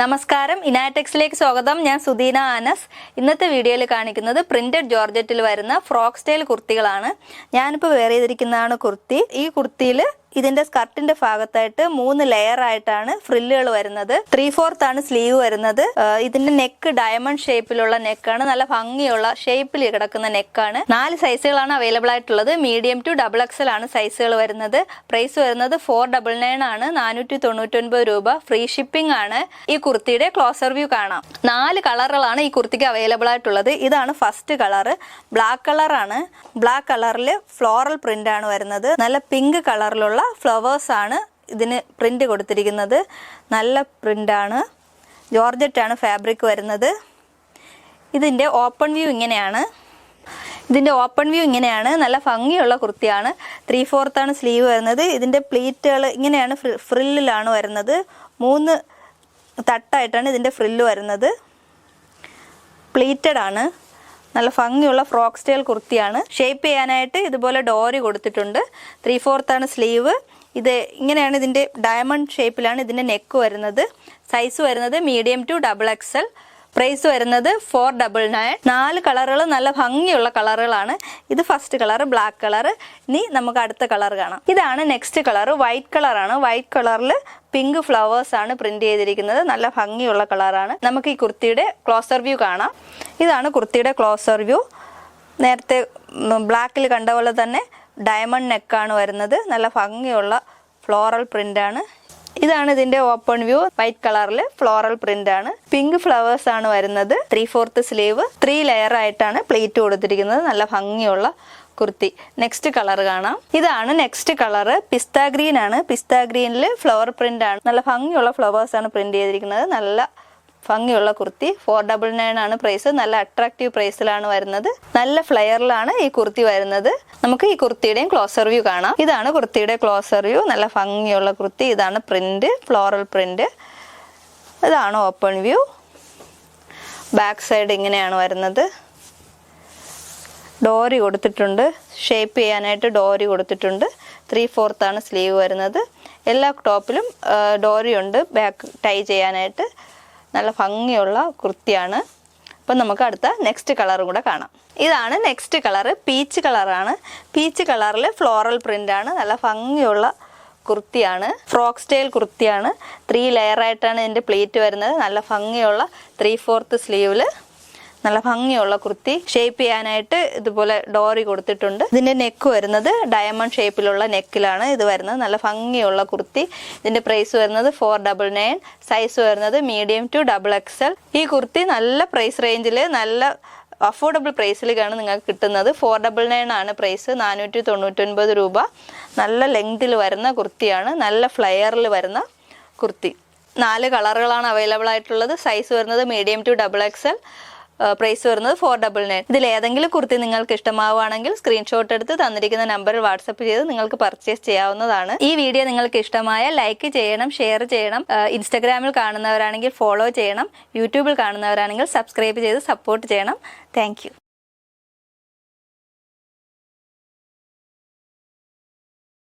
നമസ്കാരം. ഇനാറ്റെക്സിലേക്ക് സ്വാഗതം. ഞാൻ സുദീന ആനസ്. ഇന്നത്തെ വീഡിയോയിൽ കാണിക്കുന്നത് പ്രിന്റഡ് ജോർജറ്റിൽ വരുന്ന ഫ്രോക്ക് സ്റ്റൈൽ കുർത്തികളാണ്. ഞാനിപ്പോൾ വേറെ ചെയ്തിരിക്കുന്നതാണ് കുർത്തി. ഈ കുർത്തിയിൽ ഇതിന്റെ സ്കർട്ടിന്റെ ഭാഗത്തായിട്ട് മൂന്ന് ലെയർ ആയിട്ടാണ് ഫ്രില്ലുകൾ വരുന്നത്. ത്രീ ഫോർത്ത് ആണ് സ്ലീവ് വരുന്നത്. ഇതിന്റെ നെക്ക് ഡയമണ്ട് ഷേപ്പിലുള്ള നെക്കാണ് നല്ല ഭംഗിയുള്ള ഷേപ്പിൽ കിടക്കുന്ന നെക്കാണ് നാല് സൈസുകളാണ് അവൈലബിൾ ആയിട്ടുള്ളത്. മീഡിയം ടു ഡബിൾ എക്സൽ ആണ് സൈസുകൾ വരുന്നത്. പ്രൈസ് വരുന്നത് ഫോർ ഡബിൾ നയൻ ആണ്. നാനൂറ്റി തൊണ്ണൂറ്റൊൻപത് രൂപ. ഫ്രീ ഷിപ്പിംഗ് ആണ്. ഈ കുർത്തിയുടെ ക്ലോസർ വ്യൂ കാണാം. നാല് കളറുകളാണ് ഈ കുർത്തിക്ക് അവൈലബിൾ ആയിട്ടുള്ളത്. ഇതാണ് ഫസ്റ്റ് കളർ ബ്ലാക്ക് കളറാണ് ബ്ലാക്ക് കളറിൽ ഫ്ലോറൽ പ്രിന്റ് ആണ് വരുന്നത്. നല്ല പിങ്ക് കളറിലുള്ള ഫ്ലവേഴ്സ് ആണ് ഇതിന് പ്രിന്റ് കൊടുത്തിരിക്കുന്നത്. നല്ല പ്രിന്റാണ് ജോർജറ്റാണ് ഫാബ്രിക് വരുന്നത്. ഇതിന്റെ ഓപ്പൺ വ്യൂ ഇങ്ങനെയാണ്. ഇതിന്റെ ഓപ്പൺ വ്യൂ ഇങ്ങനെയാണ്. നല്ല ഭംഗിയുള്ള കുർത്തിയാണ്. ത്രീ ഫോർത്താണ് സ്ലീവ് വരുന്നത്. ഇതിന്റെ പ്ലീറ്റുകൾ ഇങ്ങനെയാണ് ഫ്രില്ലിലാണ് വരുന്നത്. മൂന്ന് തട്ടായിട്ടാണ് ഇതിന്റെ ഫ്രില്ല് വരുന്നത്. പ്ലീറ്റഡ് ആണ്. നല്ല ഭംഗിയുള്ള ഫ്രോക്ക് സ്റ്റൈൽ കുർത്തിയാണ്. ഷേപ്പ് ചെയ്യാനായിട്ട് ഇതുപോലെ ഡോറി കൊടുത്തിട്ടുണ്ട്. ത്രീ ഫോർത്താണ് സ്ലീവ്. ഇത് ഇങ്ങനെയാണ് ഇതിന്റെ ഡയമണ്ട് ഷേപ്പിലാണ് ഇതിന്റെ നെക്ക് വരുന്നത്. സൈസ് വരുന്നത് medium to double XL price വരുന്നത് ഫോർ ഡബിൾ നയൻ നാല് കളറുകൾ നല്ല ഭംഗിയുള്ള കളറുകളാണ്. ഇത് ഫസ്റ്റ് കളർ ബ്ലാക്ക് കളർ ഇനി നമുക്ക് അടുത്ത കളർ കാണാം. ഇതാണ് നെക്സ്റ്റ് കളർ വൈറ്റ് കളറാണ്. വൈറ്റ് കളറിൽ പിങ്ക് ഫ്ലവേഴ്സ് ആണ് പ്രിന്റ് ചെയ്തിരിക്കുന്നത്. നല്ല ഭംഗിയുള്ള കളറാണ്. നമുക്ക് ഈ കുർത്തിയുടെ ക്ലോസർ വ്യൂ കാണാം. ഇതാണ് കുർത്തിയുടെ ക്ലോസർ വ്യൂ നേരത്തെ ബ്ലാക്കിൽ കണ്ട പോലെ തന്നെ ഡയമണ്ട് നെക്കാണ് വരുന്നത്. നല്ല ഭംഗിയുള്ള ഫ്ലോറൽ പ്രിന്റാണ് ഇതാണ് ഇതിന്റെ ഓപ്പൺ വ്യൂ വൈറ്റ് കളറിൽ ഫ്ലോറൽ പ്രിന്റ് ആണ്. പിങ്ക് ഫ്ലവേഴ്സ് ആണ് വരുന്നത്. Three fourth sleeve three layer ആയിട്ടാണ് പ്ലേറ്റ് കൊടുത്തിരിക്കുന്നത്. നല്ല ഭംഗിയുള്ള കുർത്തി. നെക്സ്റ്റ് കളർ കാണാം. ഇതാണ് നെക്സ്റ്റ് കളർ പിസ്ത ഗ്രീൻ ആണ്. പിസ്ത ഗ്രീനിൽ ഫ്ലവർ പ്രിന്റ് ആണ്. നല്ല ഭംഗിയുള്ള ഫ്ലവേഴ്സ് ആണ് പ്രിന്റ് ചെയ്തിരിക്കുന്നത്. നല്ല ഭംഗിയുള്ള കുർത്തി. ഫോർ ഡബിൾ നയൻ ആണ് പ്രൈസ് നല്ല അട്രാക്റ്റീവ് പ്രൈസിലാണ് വരുന്നത്. നല്ല ഫ്ലെയറിലാണ് ഈ കുർത്തി വരുന്നത്. നമുക്ക് ഈ കുർത്തിയുടെയും ക്ലോസർ വ്യൂ കാണാം. ഇതാണ് കുർത്തിയുടെ ക്ലോസർ വ്യൂ നല്ല ഭംഗിയുള്ള കുർത്തി. ഇതാണ് പ്രിന്റ് ഫ്ലോറൽ പ്രിന്റ് ഇതാണ് ഓപ്പൺ വ്യൂ ബാക്ക് സൈഡ് ഇങ്ങനെയാണ് വരുന്നത്. ഡോറി കൊടുത്തിട്ടുണ്ട്. ഷേപ്പ് ചെയ്യാനായിട്ട് ഡോറി കൊടുത്തിട്ടുണ്ട്. ത്രീ ഫോർത്താണ് സ്ലീവ് വരുന്നത്. എല്ലാ ടോപ്പിലും ഡോറിയുണ്ട് ബാക്ക് ടൈ ചെയ്യാനായിട്ട്. നല്ല ഭംഗിയുള്ള കുർത്തിയാണ്. അപ്പം നമുക്ക് അടുത്ത നെക്സ്റ്റ് കളറും കൂടെ കാണാം. ഇതാണ് നെക്സ്റ്റ് കളറ് പീച്ച് കളറാണ് പീച്ച് കളറിൽ ഫ്ലോറൽ പ്രിന്റ് ആണ്. നല്ല ഭംഗിയുള്ള കുർത്തിയാണ്. ഫ്രോക്ക് സ്റ്റൈൽ കുർത്തിയാണ്. ത്രീ ലെയറായിട്ടാണ് ഇതിന്റെ പ്ലേറ്റ് വരുന്നത്. നല്ല ഭംഗിയുള്ള ത്രീ ഫോർത്ത് സ്ലീവിൽ നല്ല ഭംഗിയുള്ള കുർത്തി ഷേപ്പ് ചെയ്യാനായിട്ട് ഇതുപോലെ ഡോറി കൊടുത്തിട്ടുണ്ട്. ഇതിന്റെ നെക്ക് വരുന്നത് ഡയമണ്ട് ഷേപ്പിലുള്ള നെക്കിലാണ് ഇത് വരുന്നത് നല്ല ഭംഗിയുള്ള കുർത്തി. ഇതിന്റെ പ്രൈസ് വരുന്നത് ഫോർ ഡബിൾ നയൻ സൈസ് വരുന്നത് മീഡിയം ടു ഡബിൾ എക്സൽ ഈ കുർത്തി നല്ല പ്രൈസ് റേഞ്ചിൽ നല്ല അഫോർഡബിൾ പ്രൈസിലേക്കാണ് നിങ്ങൾക്ക് കിട്ടുന്നത്. ഫോർ ഡബിൾ നയൻ ആണ് പ്രൈസ് നാനൂറ്റി തൊണ്ണൂറ്റൊൻപത് രൂപ. നല്ല ലെങ്തിൽ വരുന്ന കുർത്തിയാണ്. നല്ല ഫ്ലെയറിൽ വരുന്ന കുർത്തി. നാല് കളറുകളാണ് അവൈലബിൾ ആയിട്ടുള്ളത്. സൈസ് വരുന്നത് medium to double XL price വരുന്നത് ഫോർ ഡബിൾ നയൻ ഇതിൽ ഏതെങ്കിലും കുർത്തി നിങ്ങൾക്ക് ഇഷ്ടമാവുകയാണെങ്കിൽ സ്ക്രീൻഷോട്ട് എടുത്ത് തന്നിരിക്കുന്ന നമ്പറിൽ വാട്സപ്പ് ചെയ്ത് നിങ്ങൾക്ക് പർച്ചേസ് ചെയ്യാവുന്നതാണ്. ഈ വീഡിയോ നിങ്ങൾക്ക് ഇഷ്ടമായ ലൈക്ക് ചെയ്യണം ഷെയർ ചെയ്യണം. ഇൻസ്റ്റാഗ്രാമിൽ കാണുന്നവരാണെങ്കിൽ ഫോളോ ചെയ്യണം യൂട്യൂബിൽ കാണുന്നവരാണെങ്കിൽ സബ്സ്ക്രൈബ് ചെയ്ത് സപ്പോർട്ട് ചെയ്യണം. താങ്ക്